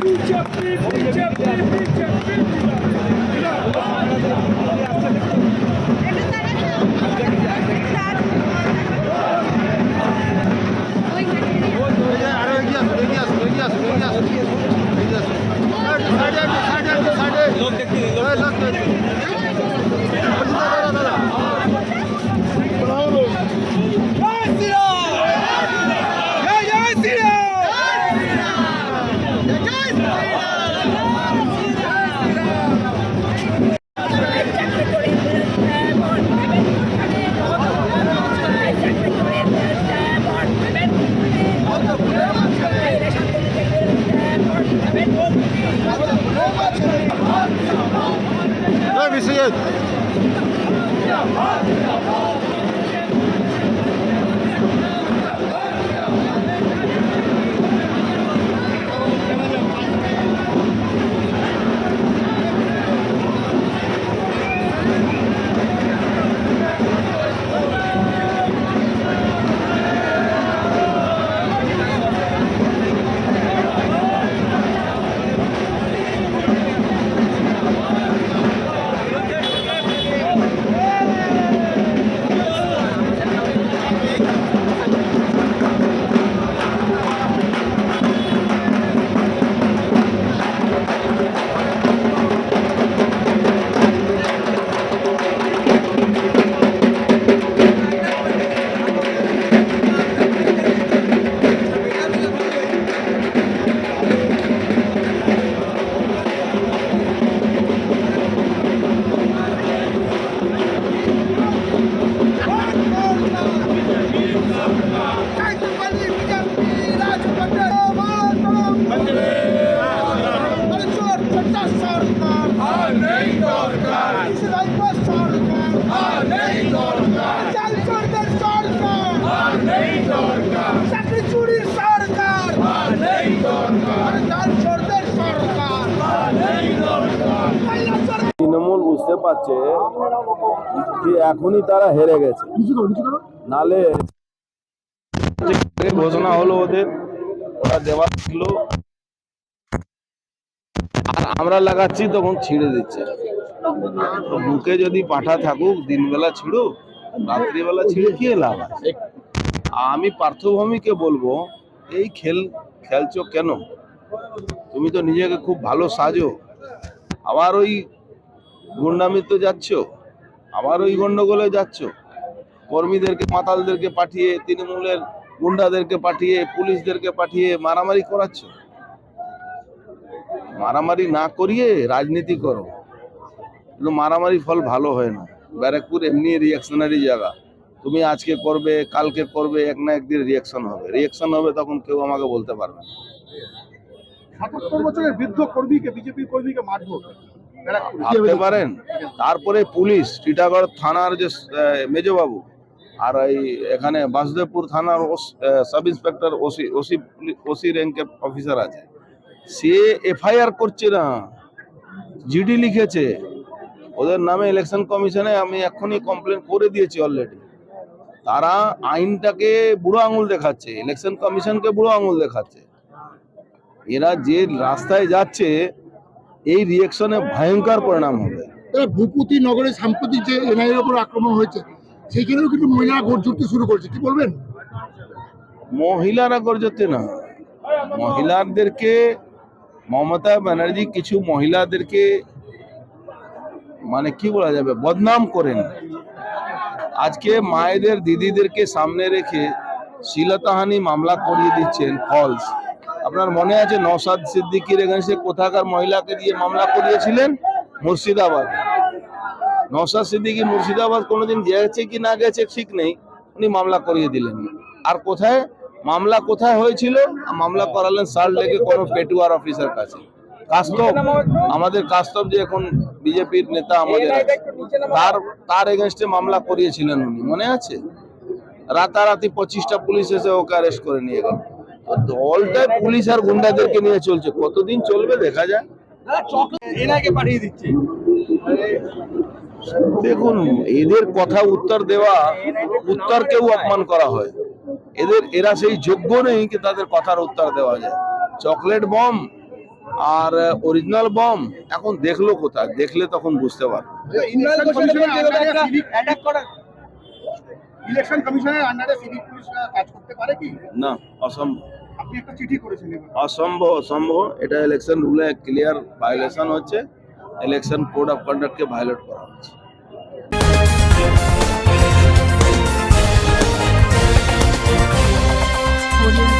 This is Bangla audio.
বিজেপি চাকরি পারছে যে এখনই তারা হেরে গেছে। নালে ঘোষণা হলো ওদের ওরা দেওয়া ছিল। আর আমরা লাগাচ্ছি তখন ছিঁড়ে দিচ্ছে। তো বুকে যদি পাঠা থাকুক দিনবেলা ছিঁড়ুক রাত্রিবেলা ছিঁড়ে কি লাভ আছে? আমি পার্থভূমিকে বলব এই খেল খেলছো কেন? তুমি তো নিজেকে খুব ভালো সাজো। আবার ওই গুন্ডামিতে যাচ্ছ? আবার ওই গন্ডগোলে যাচ্ছ? কর্মীদেরকে, মাতালদেরকে পাঠিয়ে, তৃণমূলের গুন্ডাদেরকে পাঠিয়ে, পুলিশদেরকে পাঠিয়ে মারামারি করাচ্ছ? মারামারি না করিয়ে রাজনীতি করো। কিন্তু মারামারি ফল ভালো হয় না। ব্যারাকপুর এমনি রিয়াকশনারি জায়গা। তুমি আজকে করবে, কালকে করবে, এক না একদিন রিয়াকশন হবে। রিয়াকশন হবে তখন কেউ আমাকে বলতে পারবে না। সাতাত্তর বছরের বৃদ্ধ কর্মীকে বিজেপি কর্মীকে মারধর। ভাবতে পারেন? তারপরে পুলিশ টিটাগড় থানার যে মেজবাবু আর এই এখানে বাসুদেবপুর থানার sub inspector OC OC OC র্যাঙ্কের অফিসার আছে। সে এফআইআর করছে না জিডি লিখেছে। ওদের নামে ইলেকশন কমিশনে আমি এখনই কমপ্লেন করে দিয়েছি অলরেডি তারা আইনটাকে বুড়ো আঙুল দেখাচ্ছে ইলেকশন কমিশনকে বুড়ো আঙুল দেখাচ্ছে। এরা যে রাস্তায় যাচ্ছে এই রিয়েকশনে ভয়ঙ্কর পরিণাম হবে। ভূপতি নগরে সাম্প্রতিক যে এনআইএর উপর আক্রমণ হয়েছে সেইখানেও কিন্তু মহিলারা গড় জুড়তে শুরু করেছে। কি বলবেন? মহিলারা গর্জতে না। মহিলাদেরকে মমতা ব্যানার্জি কিছু মহিলাদেরকে মানে কি বলা যাবে বদনাম করেন। আজকে মায়েদের দিদিদেরকে সামনে রেখে শিলতাহানি মামলা করিয়ে দিচ্ছেন ফলস আপনার মনে আছে নওসাদ সিদ্দিকির এগেন্সে কোথাকার মহিলাকে দিয়ে মামলা করিয়েছিলেন? মুর্শিদাবাদ। নওসাদ সিদ্দিকি মুর্শিদাবাদ কোনোদিন গেছে কি না গেছে ঠিক নেই উনি মামলা করিয়ে দিলেন। আর কোথায়? মামলা কোথায় হয়েছিল? মামলা করালেন সাল্ট লেকে কোনো পেটুয়ার অফিসার কাছে। কাস্তব আমাদের কাস্তব যে এখন বিজেপির নেতা আমাদের তার তার এগেনস্টে মামলা করিয়েছিলেন উনি মনে আছে? রাতারাতি পঁচিশটা পুলিশ এসে ওকে অ্যারেস্ট করে নিয়ে গেল। তো দলটাই পুলিশ আর গুন্ডাদেরকে নিয়ে চলছে। কতদিন চলবে দেখা যায় দেখুন এদের কথা উত্তর দেওয়া উত্তরকেও অপমান করা হয়। এদের এরা সেই যোগ্য নেই কি তাদের কথার উত্তর দেওয়া যায়। চকলেট বম আর অরিজিনাল বম এখন দেখল কোথায়? দেখলে তখন বুঝতে পারবে। ইলেকশন কমিশনের আন্ডারে সিভিক পুলিশ কাজ করতে পারে কি? না অসম্ভব। আপনি একটা চিঠি করেছেন অসম্ভব অসম্ভব। এটা ইলেকশন রুলে ক্লিয়ার ভায়োলেশন হচ্ছে। ইলেকশন কোড অফ কন্ডাক্ট কে ভায়োলেট করা হচ্ছে। Audio